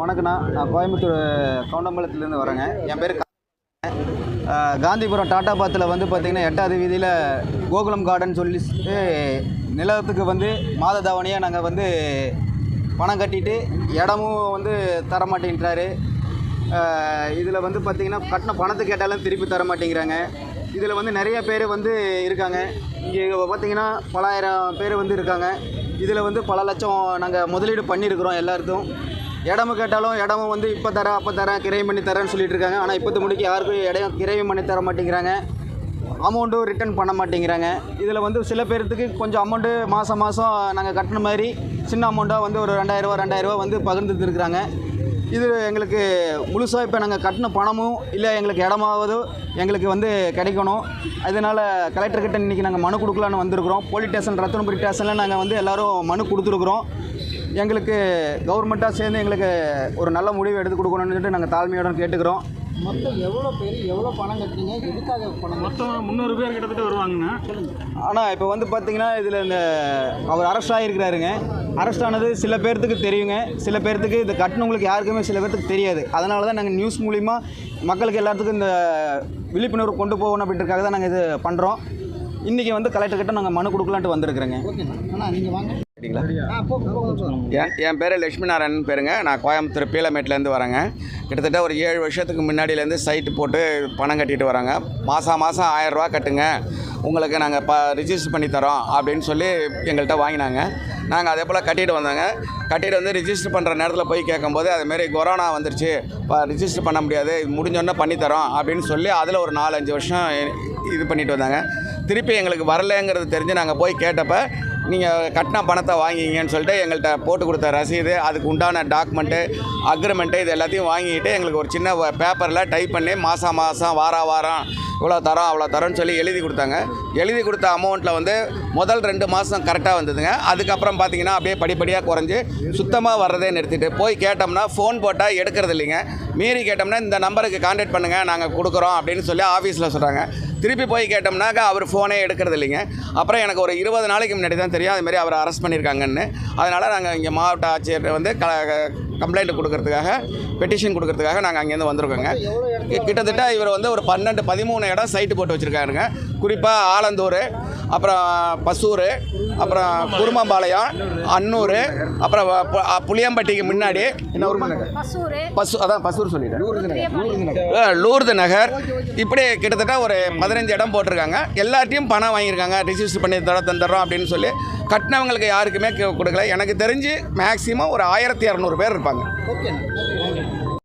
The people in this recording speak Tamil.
வணக்கண்ணா நான் கோயம்புத்தூர் கவுண்டம்பலத்துலேருந்து வரேங்க. என் பேர் காந்திபுரம் டாடா பாத்தில் வந்து பார்த்திங்கன்னா எட்டாவது வீதியில் கோகுலம் கார்டன் சொல்லி நிலத்துக்கு வந்து மாத தவணையாக நாங்கள் வந்து பணம் கட்டிட்டு இடமும் வந்து தர மாட்டேங்கிறாரு இதில் வந்து பார்த்திங்கன்னா கட்டின பணத்தை கேட்டாலும் திருப்பி தர மாட்டேங்கிறாங்க இதில் வந்து நிறைய பேர் வந்து இருக்காங்க. இங்கே பார்த்திங்கன்னா பலாயிரம் பேர் வந்து இருக்காங்க. இதில் வந்து பல லட்சம் நாங்கள் முதலீடு பண்ணியிருக்கிறோம் எல்லாருக்கும் இடமும் கேட்டாலும் இடமும் வந்து இப்போ தரேன் அப்போ தரேன் கிரையம் பண்ணி தரேன்னு சொல்லிட்டு இருக்காங்க. ஆனால் இப்போத்து முடிக்கு யாருக்கும் இடம் கிரையம் பண்ணி தர மாட்டேங்கிறாங்க. அமௌண்ட்டும் ரிட்டர்ன் பண்ண மாட்டேங்கிறாங்க. இதில் வந்து சில பேர்த்துக்கு கொஞ்சம் அமௌண்ட்டு மாதம் மாதம் நாங்கள் கட்டின மாதிரி சின்ன அமௌண்ட்டாக வந்து ஒரு ரெண்டாயிரரூவா ரெண்டாயிரரூவா வந்து பகிர்ந்துட்டு இருக்கிறாங்க. இது எங்களுக்கு முழுசாக இப்போ நாங்கள் கட்டின பணமும் இல்லை எங்களுக்கு இடமாவதோ எங்களுக்கு வந்து கிடைக்கணும். அதனால் கலெக்டர்கிட்ட இன்றைக்கி நாங்கள் மனு கொடுக்கலான்னு வந்திருக்கிறோம். போலீஸ் ஸ்டேஷன் ரத்தனபுரி ஸ்டேஷனில் நாங்கள் வந்து எல்லோரும் மனு கொடுத்துருக்குறோம். எங்களுக்கு கவர்மெண்ட்டாக சேர்ந்து எங்களுக்கு ஒரு நல்ல முடிவு எடுத்து கொடுக்கணும்னு சொல்லிட்டு நாங்கள் தாழ்மையுடன் கேட்டுக்கிறோம். மொத்தம் எவ்வளோ பேர் எவ்வளோ பணம் கட்டுறீங்க? எதுக்காக பணம் மொத்தம் முந்நூறு பேர் கிட்டத்தட்ட வருவாங்கண்ணா. ஆனால் இப்போ வந்து பார்த்தீங்கன்னா இதில் இந்த அவர் அரெஸ்ட் ஆகிருக்கிறாருங்க அரெஸ்ட் ஆனது சில பேர்த்துக்கு தெரியுங்க. சில பேர்த்துக்கு இது கட்டினவங்களுக்கு யாருக்குமே சில பேர்த்துக்கு தெரியாது. அதனால தான் நாங்கள் நியூஸ் மூலிமா மக்களுக்கு எல்லாத்துக்கும் இந்த விழிப்புணர்வு கொண்டு போகணும் அப்படின்றதுக்காக தான் நாங்கள் இது பண்ணுறோம் இன்றைக்கி வந்து கலெக்டர்கிட்ட நாங்கள் மனு கொடுக்கலான்ட்டு வந்திருக்கிறேங்க. ஓகேண்ணா. அண்ணா நீங்கள் வாங்க. போ. என் என் பேர் லட்சுமி நாராயணன் பேருங்க. நான் கோயம்புத்தூர் பீலமேட்லேருந்து வரேங்க. கிட்டத்தட்ட ஒரு ஏழு வருஷத்துக்கு முன்னாடியிலேருந்து சைட்டு போட்டு பணம் கட்டிட்டு வராங்க. மாதம் மாதம் ஆயரூவா கட்டுங்க. உங்களுக்கு நாங்கள் ப ரிஜிஸ்டர் பண்ணி தரோம் அப்படின்னு சொல்லி எங்கள்கிட்ட வாங்கினாங்க. நாங்கள் அதே போல் கட்டிட்டு வந்தாங்க. கட்டிட்டு வந்து ரிஜிஸ்டர் பண்ணுற நேரத்தில் போய் கேட்கும்போது அதுமாரி கொரோனா வந்துருச்சு. இப்போ ரிஜிஸ்டர் பண்ண முடியாது. இது முடிஞ்சோடனே பண்ணித்தரோம் அப்படின்னு சொல்லி அதில் ஒரு நாலஞ்சு வருஷம் இது பண்ணிட்டு வந்தாங்க. திருப்பி எங்களுக்கு வரலைங்கிறது தெரிஞ்சு நாங்கள் போய் கேட்டப்ப நீங்கள் கட்டின பணத்தை வாங்கிங்கன்னு சொல்லிட்டு எங்கள்கிட்ட போட்டு கொடுத்த ரசீது அதுக்கு உண்டான டாக்குமெண்ட்டு அக்ரிமெண்ட்டு இது எல்லாத்தையும் வாங்கிட்டு எங்களுக்கு ஒரு சின்ன பேப்பரில் டைப் பண்ணி மாதம் மாதம் வார வாரம் இவ்வளோ தரோம் அவ்வளோ தரோன்னு சொல்லி எழுதி கொடுத்தாங்க. எழுதி கொடுத்த அமௌண்ட்டில் வந்து முதல் ரெண்டு மாதம் கரெக்டாக வந்ததுங்க. அதுக்கப்புறம் பார்த்தீங்கன்னா அப்படியே படிப்படியாக குறைஞ்சி சுத்தமாக வர்றதே நிறுத்திட்டு போய் கேட்டோம்னா ஃபோன் போட்டால் எடுக்கிறது இல்லைங்க. மீறி கேட்டோம்னா இந்த நம்பருக்கு கான்டாக்ட் பண்ணுங்கள் நாங்கள் கொடுக்குறோம் அப்படின்னு சொல்லி ஆஃபீஸில் சொல்கிறாங்க திருப்பி போய் கேட்டோம்னாக்கா அவர் ஃபோனே எடுக்கிறது இல்லைங்க. அப்புறம் எனக்கு ஒரு இருபது நாளைக்கு முன்னாடி தான் தெரியும். அதுமாரி அவரை அரெஸ்ட் பண்ணியிருக்காங்கன்னு. அதனால் நாங்கள் இங்கே மாவட்ட ஆட்சியர் வந்து க கம்ப்ளைண்ட் கொடுக்கறதுக்காக பெட்டிஷன் கொடுக்கறதுக்காக நாங்கள் அங்கேருந்து வந்திருக்கோங்க. கிட்டத்தட்ட இவர் வந்து ஒரு பன்னெண்டு பதிமூணு இடம் சைட்டு போட்டு வச்சுருக்காருங்க. குறிப்பாக ஆலந்தூர் அப்புறம் பசூர் அப்புறம் குருமம்பாளையம் அன்னூர் அப்புறம் புளியம்பட்டிக்கு முன்னாடி. என்ன ஊர் மசூரு பசு அதான் பசூர் சொல்லிட்டேன். லூர்து நகர். இப்படி கிட்டத்தட்ட ஒரு பதினஞ்சு இடம் போட்டிருக்காங்க. எல்லாத்தையும் பணம் வாங்கியிருக்காங்க. ரிஜிஸ்டர் பண்ணி தர தந்துடுறோம் அப்படின்னு சொல்லி. கட்டினவங்களுக்கு யாருக்குமே கொடுக்கல. எனக்கு தெரிஞ்சு மேக்ஸிமம் ஒரு ஆயிரத்தி இரநூறு பேர் இருப்பாங்க.